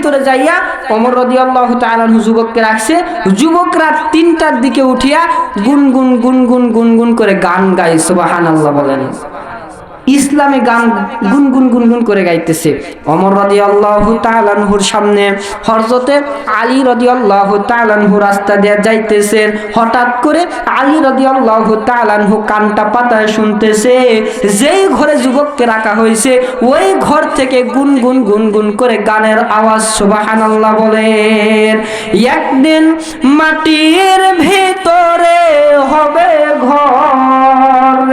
ভিতরে যাইয়া অমর রদি আল্লাহ তালানহু যুবককে রাখছে। যুবকরা তিনটার দিকে উঠিয়া গুনগুন গুনগুন গুনগুন করে গান গাই সুবাহান আল্লাহ বলেন। ইসলামে গান গুনগুন গুনগুন করে গাইতেছে। অমর রদি আল্লাহ তালানহুর সামনে হরজতে আলী রদি আল্লাহ তালানহু রাস্তা দিয়ে যাইতেছেন হঠাৎ করে আলী রদি আল্লাহ তালানহু কানটা পাতায় শুনতেছে যেই ঘরে যুবককে রাখা হয়েছে, ওই ঘর থেকে গুনগুন গুনগুন করে গানের আওয়াজ সুবাহান আল্লাহ বলেন, একদিন মাটির ভিতরে হবে ঘর।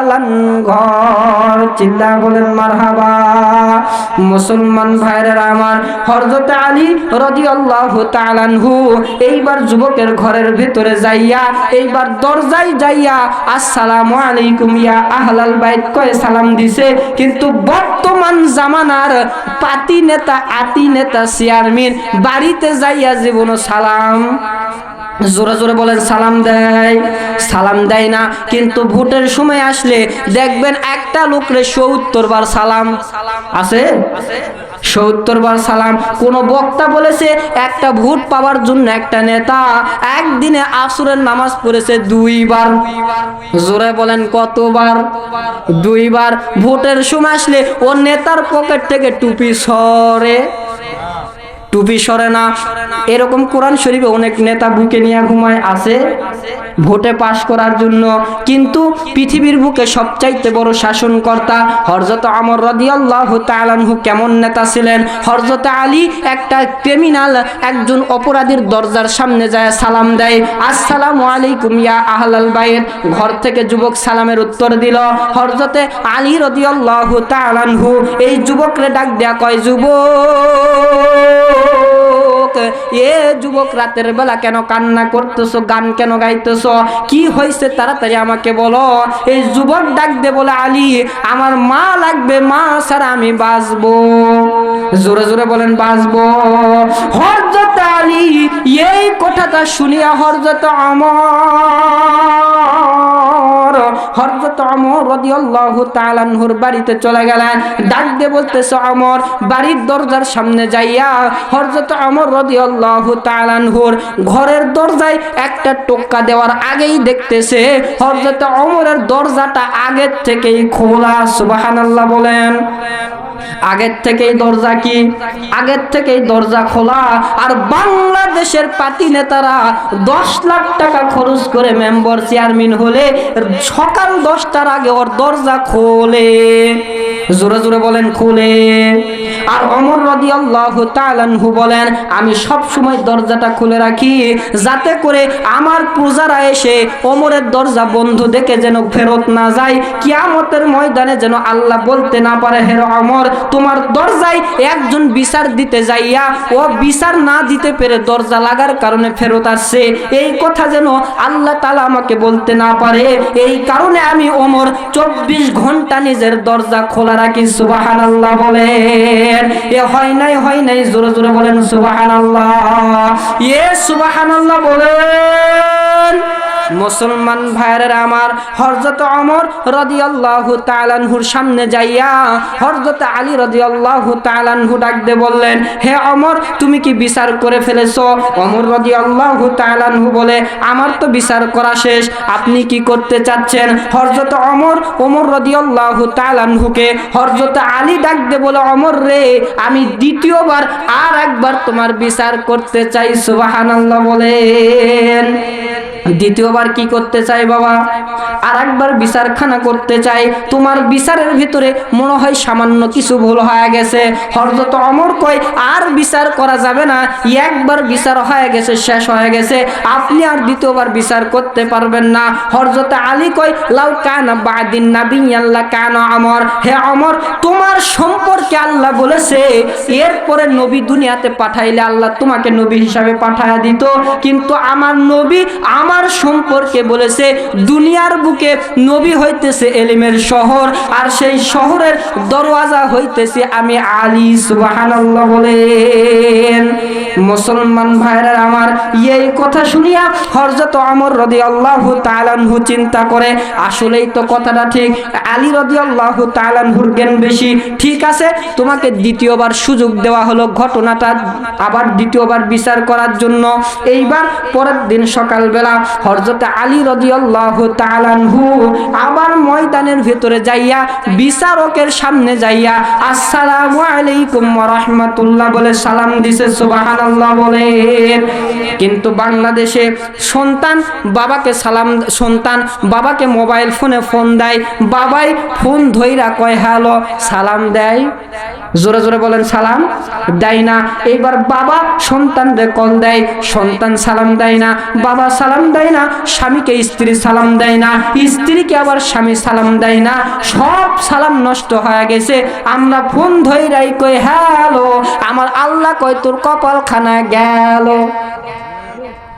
দালান ঘর। বলেন মারহাবা। মুসলমান ভাইরা আমার হরজতে আলী রদি আল্লাহ তালানহু এইবার যুবকের ঘরের ভিতরে যাইয়া, এইবার দরজায় যাইয়া, আসসালামু আলাইকুম, ইয়া আহলাল বাইত, কয়ে সালাম দিছে। কিন্তু বর্তমান জামানার পাতি নেতা, আতি নেতা, চেয়ারম্যান, বাড়িতে যাইয়া জীবন সালাম। জোরে জোরে বলেন, সালাম দেয়। সালাম দেয় না, কিন্তু ভোটের সময় আসলে দেখবেন একটা লোকরে সত্তর বার সালাম আছে। সত্তর বার সালাম। কোন বক্তা বলেছে, একটা ভোট পাওয়ার জন্য একটা নেতা একদিনে আসরের নামাজ পড়েছে দুইবার। জোরে বলেন, কতবার? দুইবার। ভোটের সময় আসলে ও নেতার পকেট থেকে টুপি সরে। টুপি সরে না। এরকম কোরআন শরীফে অনেক নেতা বুকে নিয়ে ঘুমায়, আছে। ভোটে পাশ করার জন্য। কিন্তু পৃথিবীর বুকে সবচাইতে বড় শাসনকর্তা হরজত আমর রাদিয়াল্লাহু তাআলাহু কেমন নেতা ছিলেন? হরজত আলী একটা ক্রিমিনাল একজন অপরাধীর দরজার সামনে যায়, সালাম দেয়। আসসালামু আলাইকুম ইয়া আহলাল বাইত। ঘর থেকে যুবক সালামের উত্তর দিল হরজতে আলী রাদিয়াল্লাহু তাআলাহু এই যুবকরে ডাক দেয়া কয়, যুবক! এ যুবক রাতের বেলা কেন কান্না করতেছো, গান কেন গাইতেছো? কি হয়েছে তাড়াতাড়ি আমাকে বলো। এই যুবক ডাক দে বলে, আলী, আমার মা লাগবে, মা ছাড়া আমি বাঁচবো। জোরে জোরে বলেন, বাঁচবো। হরজত আলী, এই কথাটা শুনিয়া হরজত আমার হরজত অমর রাদিয়াল্লাহু তাআলা আনহুর বাড়িতে চলে গেলেন। ডাক দিয়ে বলতেছে অমর বাড়ির দরজার সামনে যাইয়া হরজত আমর রাদিয়াল্লাহু তাআলা আনহুর ঘরের দরজায় একটা টোক্কা দেওয়ার আগেই দেখতেছে হরজত অমরের দরজাটা আগের থেকেই খোলা। সুবহানাল্লাহ বলেন। আগের থেকেই দরজা কি? আগের থেকেই দরজা খোলা। আর বাংলাদেশের পার্টি নেতারা দশ লাখ টাকা খরচ করে মেম্বার চেয়ারম্যান হলে সকাল দশটার আগে ওর দরজা খোলে। জোরে জোরে বলেন, খুলে। আর অমর রদি আল্লাহ তালানহু বলেন, আমি সব সময় দরজাটা খুলে রাখি, যাতে করে আমার পূজারা এসে অমরের দরজা বন্ধ দেখে যেন ফেরত না যায়। কিয়ামতের ময়দানে যেন আল্লাহ বলতে না পারে হের অমর তোমার দরজায় একজন বিচার দিতে যাইয়া, ও বিচার না দিতে পেরে দরজা লাগার কারণে ফেরত আসছে। এই কথা যেন আল্লাহ তালা আমাকে বলতে না পারে। এই কারণে আমি ওমর চব্বিশ ঘণ্টা নিজের দরজা খোলা রাখি। সুবাহান আল্লাহ বলেন, এ হয় নাই হয় নাই। জোরে জোরে বলেন সুবাহান আল্লাহ এ সুবাহান আল্লাহ বলেন। মুসলমান ভাইয়ের আমার হরজত অমর রদিয়াল্লাহু তালানহুর সামনে যাইয়া হরজত আলী রদিয়াল্লাহু তালানহু ডাক দে বললেন, হে অমর তুমি কি বিচার করে ফেলেছ? অমর রদিয়াল্লাহু তালানহু বলে, আমার তো বিচার করা শেষ, আপনি কি করতে চাচ্ছেন? হরজত অমর অমর রদিয়াল্লাহু তালানহুকে হরজত আলী ডাক দে বলে অমর রে, আমি দ্বিতীয়বার আর একবার তোমার বিচার করতে চাই। সুবহানাল্লাহ বলেন। দ্বিতীয়বার কি করতে চাই বাবা? আর একবার বিচারখানা করতে চাই তোমার বিচারের ভিতরে মনে হয় সামান্য কিছু ভুল হয়ে গেছে। হরজত অমর কয়, আর বিচার করা যাবে না। একবার বিচার হয়ে গেছে, শেষ হয়ে গেছে। আপনি আর দ্বিতীয়বার বিচার করতে পারবেন না। হরজত আলী কয়, লাউ কান বাদিন নাবি আল্লাহ কান অমর। হে অমর সম্পর্কে আল্লাহ বলেছে, এরপরে নবী দুনিয়াতে পাঠাইলে আল্লাহ তোমাকে নবী হিসাবে পাঠায়া দিত। কিন্তু আমার নবী আমার সম্পর্কে বলেছে, দুনিয়ার বুকে নবী হইতেছে এলিমের শহর, আর সেই শহরের দরওয়াজা হইতেছে আমি আলী, সুবহানাল্লাহ বলেন। মুসলমান ভাইরা আমার এই কথা শুনিয়া হরজত আমর রদি আল্লাহ তালানহু চিন্তা করে, আসলেই তো কথাটা ঠিক, আলী রদি আল্লাহ তালানহুর জ্ঞান বেশি ঠিক আছে, তোমাকে দ্বিতীয়বার সুযোগ দেওয়া হলো ঘটনাটা, আবার দ্বিতীয়বার বিচার করার জন্য। এইবার পরের দিন সকালবেলা হরজতে আলী রদি আল্লাহ তালানহু আবার ময়দানের ভেতরে যাইয়া বিচারকের সামনে যাইয়া আসসালামু আলাইকুম রহমতুল্লাহ বলে সালাম দিছে, সুবহানাল্লাহ বলে। কিন্তু বাংলাদেশে সন্তান বাবাকে সালাম, সন্তান বাবাকে মোবাইল ফোনে ফোন দেয়, বাবাই ফোন ধইরা কয়, হ্যালো, সালাম দেয়। জোরে জোরে বলেন সালাম। দেয় না। এইবার বাবা সন্তানরে কল দেয়। সন্তান সালাম দেয় না। বাবা সালাম দেয় না। স্বামীকে স্ত্রী সালাম দেয় না। স্ত্রীকে আবার স্বামী সালাম দেয় না। সব সালাম নষ্ট হয়ে গেছে। আমরা ফোন ধইরাই কই, হ্যালো, আমার আল্লাহ কয় তোর কপাল খানা গেল।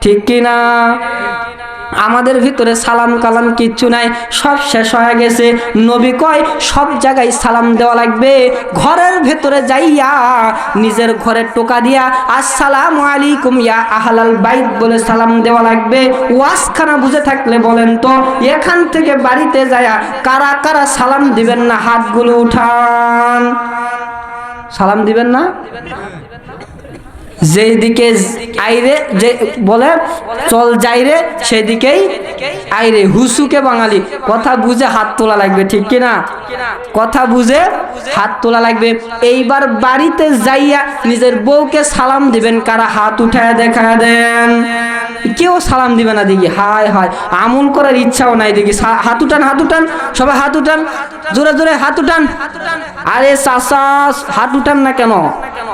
ঠিক কিনা? আমাদের ভিতরে সালাম কালাম কিচ্ছু নাই, সব শেষ হয়ে গেছে। নবী কয়, সব জায়গায় সালাম দেওয়া লাগবে। ঘরের ভেতরে যাইয়া নিজের ঘরে টোকা দিয়া, আসসালাম আলাইকুম, ইয়া আহলাল বাইত বলে সালাম দেওয়া লাগবে। ওয়াজখানা বুঝে থাকলে বলেন তো, এখান থেকে বাড়িতে যায়া কারা কারা সালাম দিবেন না? হাতগুলো উঠান। সালাম দিবেন না? যেই দিকে আইরে, যে বলে, চল যাইরে, সেদিকেই আইরে। হুসুকে বাঙালি, কথা বুঝে হাত তোলা লাগবে, ঠিক কিনা? কথা বুঝে হাত তোলা লাগবে। এইবার বাড়িতে যাইয়া নিজের বউকে সালাম দিবেন, কারা হাত উঠায় দেখা দেন। কেউ সালাম দিবে না দেখি, হায় হায়, আমল করার ইচ্ছাও নাই দেখি হাত উঠান হাত উঠান সবাই হাত উঠান জোরে জোরে হাত উঠান আরে চাষা হাত উঠান না কেন?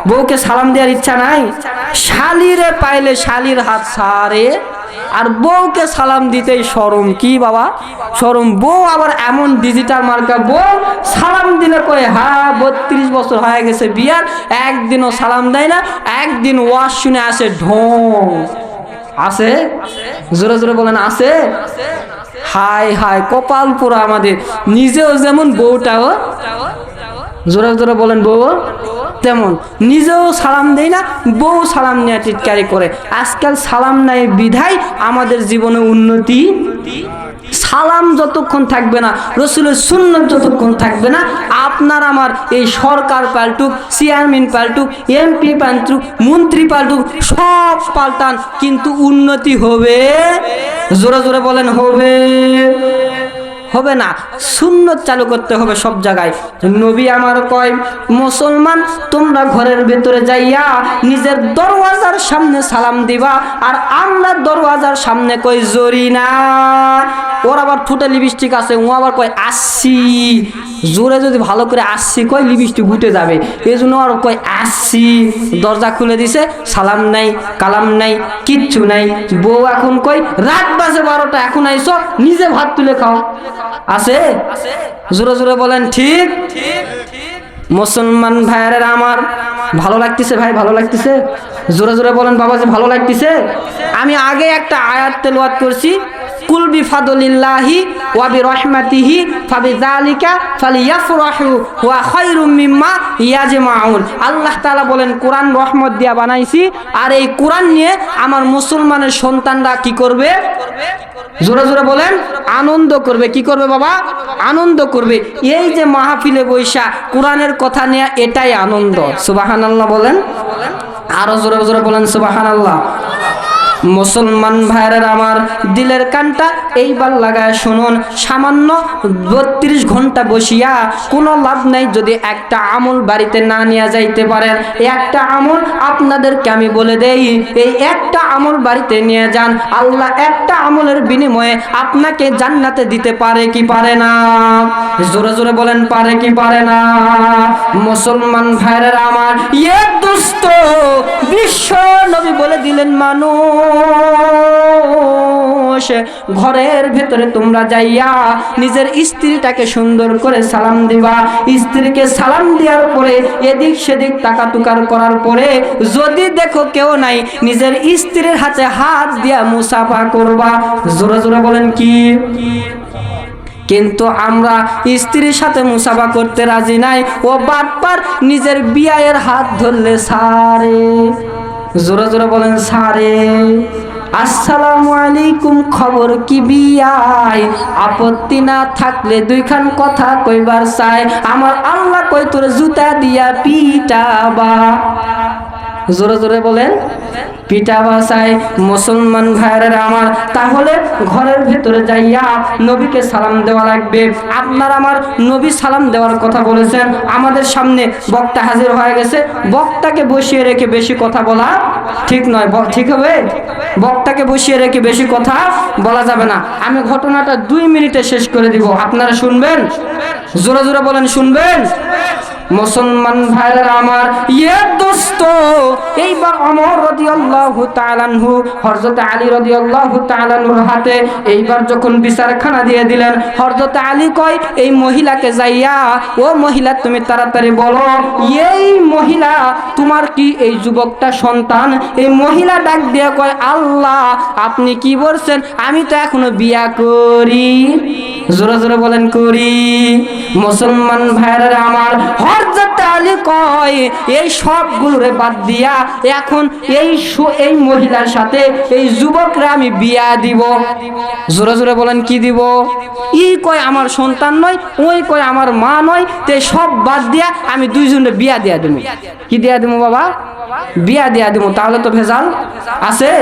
বউকে সালাম দেওয়ার ইচ্ছা নাই? শালিরে পাইলে শালির হাত সারে আর বউকে সালাম দিতেই সরম কি বাবা? সরম বউ আবার এমন ডিজিটাল মার্কা, বউ সালাম দিলে কয়ে হা বত্রিশ বছর হয়ে গেছে বিয়ার, একদিনও সালাম দেয় না, একদিন ওয়াশ শুনে আসে ঢোং। আছে? জোরে জোরে বলেন, আছে? হাই হাই, কপাল পুরো আমাদের। নিজেও যেমন বউটাও জোরে জোরে বলেন বউ তেমন। নিজেও সালাম দেয় না, বউ সালাম নেওয়া টিটকারি করে। আজকাল সালাম নাই বিধায় আমাদের জীবনে উন্নতি সালাম যতক্ষণ থাকবে না, রসুলের শূন্য যতক্ষণ থাকবে না, আপনার আমার এই সরকার পাল্টুক, চেয়ারম্যান পাল্টুক, এমপি পাল্টুক, মন্ত্রী পাল্টুক, সব পাল্টান, কিন্তু উন্নতি হবে, জোরে জোরে বলেন, হবে। হবে না। সুন্নত চালু করতে হবে সব জায়গায়। নবী আমার কয়, মুসলমান, তোমরা ঘরের ভেতরে যাইয়া নিজের দরওয়াজার সামনে সালাম দিবা, আর আমরা দরওয়াজার সামনে কই জরি না। ওর আবার ঠোঁটে লিপস্টিক আছে, ও আবার কয় আসছি জোরে যদি ভালো করে আসছি কয়, লিপস্টিক উঠে যাবে। এই জন্য আর কয় আসছি দরজা খুলে দিছে, সালাম নাই, কালাম নাই, কিচ্ছু নাই। বউ এখন কই রাত বাজে বারোটা, এখন আইসো, নিজে ভাত তুলে খাও। আছে? জোরে জোরে বলেন ঠিক। মুসলমান ভাইয়ের আমার ভালো লাগতেছে ভাই ভালো লাগতেছে? জোরে জোরে বলেন বাবাজি ভালো লাগতেছে? আমি আগে একটা আয়াত তেলাওয়াত করছি কুল বিফাদলিল্লাহি ওয়া বিরহমাতিহি ফাবিযালিকা ফালিয়াফরাহু ওয়া খায়রুম মিম্মা ইয়াজমাউন। আল্লাহ তাআলা বলেন কোরআন রহমত দিয়া বানাইছি আর এই কোরআন নিয়ে আমার মুসলমানের সন্তানরা কি করবে? জোরে জোরা বলেন, আনন্দ করবে। কি করবে বাবা? আনন্দ করবে। এই যে মাহফিলে বৈশা, কোরআনের কথা নিয়ে, এটাই আনন্দ। সুবাহান আল্লাহ বলেন। আরও জোরে জোরে বলেন সুবাহান আল্লাহ মুসলমান ভাইয়ের আমার দিলের কানটা এইবার লাগায় শুনুন। সামান্য বত্রিশ ঘণ্টা বসিয়া কোনো লাভ নাই যদি একটা আমল বাড়িতে না নিয়ে যাইতে পারেন। একটা আমল আপনাদেরকে আমি বলে দেই, এই একটা আমল বাড়িতে নিয়ে যান। আল্লাহ একটা আমলের বিনিময়ে আপনাকে জান্নাতে দিতে পারে কি পারে না? জোরে জোরে বলেন, পারে কি পারে না? মুসলমান ভাইয়ের আমার ইয়ে দুস্থ বিশ্ব নবী বলে দিলেন মানুষ। ঘরের ভেতরে তোমরা যাইয়া নিজের স্ত্রীটাকে সুন্দর করে সালাম দিবা। স্ত্রীকে সালাম দেওয়ার পরে এদিক সেদিক তাকাতুকার করার পরে যদি দেখো কেউ নাই, নিজের স্ত্রীর হাতে হাত দিয়া মুসাফা করবা। জোরে জোরে বলেন কি? কিন্তু আমরা স্ত্রীর সাথে মুসাফা করতে রাজি নাই। ও বারবার নিজের বিয়ের হাত ধরলে সারে। জোরে জোরে বলেন, সারে, আসসালামু আলাইকুম, খবর কি বিয়াই আপত্তি না থাকলে দুইখান কথা কইবার চাই। আমার আল্লাহ কই তোর জুতা দিয়া পিটাবা। জোরে জোরে বলেন। পিঠা বাসায় মুসলমান ভাইয়ের আমার, তাহলে ঘরের ভেতরে যাইয়া নবীকে সালাম দেওয়া লাগবে। আপনার আমার নবী সালাম দেওয়ার কথা বলেছেন, আমাদের সামনে বক্তা হাজির হয়ে গেছে। বক্তাকে বসিয়ে রেখে বেশি কথা বলা ঠিক নয়। ঠিক হবে? বক্তাকে বসিয়ে রেখে বেশি কথা বলা যাবে না। আমি ঘটনাটা দুই মিনিটে শেষ করে দিব। আপনারা শুনবেন? জোরে জোরে বলেন, শুনবেন? মুসলমান ভাইরা আমার ইয়ে দোস্ত, এইবার অমর রাদিয়াল্লাহু তাআলাহু হযরত আলী রাদিয়াল্লাহু তাআলাহুর হাতে এইবার যখন বিচারখানা দিয়ে দিলেন, হযরত আলী কয়, এই মহিলাকে যাইয়া, ও মহিলা তুমি তাড়াতাড়ি বলো, এই মহিলা তোমার কি এই যুবকটা সন্তান? এই মহিলা ডাক দিয়ে কয়, আল্লাহ, আপনি কি বলছেন? আমি তো এখনও বিয়া করি। জোরে জোরে বলেন, করি। মুসলমান ভাইরা আমার হরজত দিয়া আমি দিব। কি আমার সন্তান নয়, ওই কয়, আমার মা নয় সব বাদ দিয়া আমি দুইজনে বিয়া দিয়া দিব। কি দিয়া দিব বাবা? বিয়া দিয়া দিব, তাহলে তো ভেজাল আছে?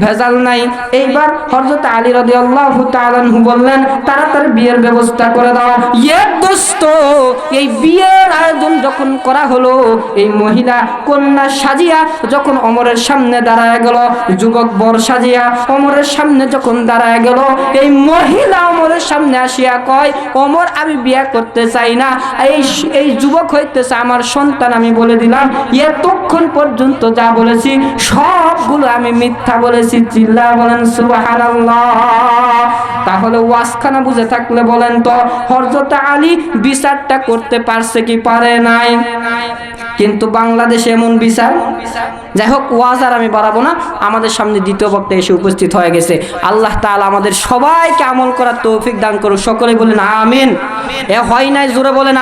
ভেজাল নাই। এইবার হযরত আলী রাদিয়াল্লাহু তাআলা বললেন, তাড়াতাড়ি বিয়ের ব্যবস্থা করে দাও। ইয়ে দোস্ত এই বিয়ের আয়োজন যখন করা হলো, এই মহিলা কন্যা সাজিয়া যখন অমরের সামনে দাঁড়ায় গেল, যুবক বর সাজিয়া অমরের সামনে যখন দাঁড়ায় গেল, এই মহিলা অমরের সামনে আসিয়া কয়, অমর, আমি বিয়ে করতে চাই না। এই এই যুবক হইতেছে আমার সন্তান, আমি বলে দিলাম, এতক্ষণ পর্যন্ত যা বলেছি, সবগুলো আমি মিথ্যা বলেছি। চিল্লা বলেন, সুবহানাল্লাহ। তাহলে ওয়াসখানা বুঝে থাকলে বলেন তো হরজত আলী বিচারটা করতে পারছে কি পারে নাই? কিন্তু বাংলাদেশে এমন বিচার? যাই হোক ওয়াজার আমি বাড়াবো না, আমাদের সামনে দ্বিতীয় বক্তা এসে উপস্থিত হয়ে গেছে। আল্লাহ তাআলা আমাদের সবাইকে আমল করার তৌফিক দান করুক, সকলে বলেন আমিন। এ হয় নাই, জোরে বলেন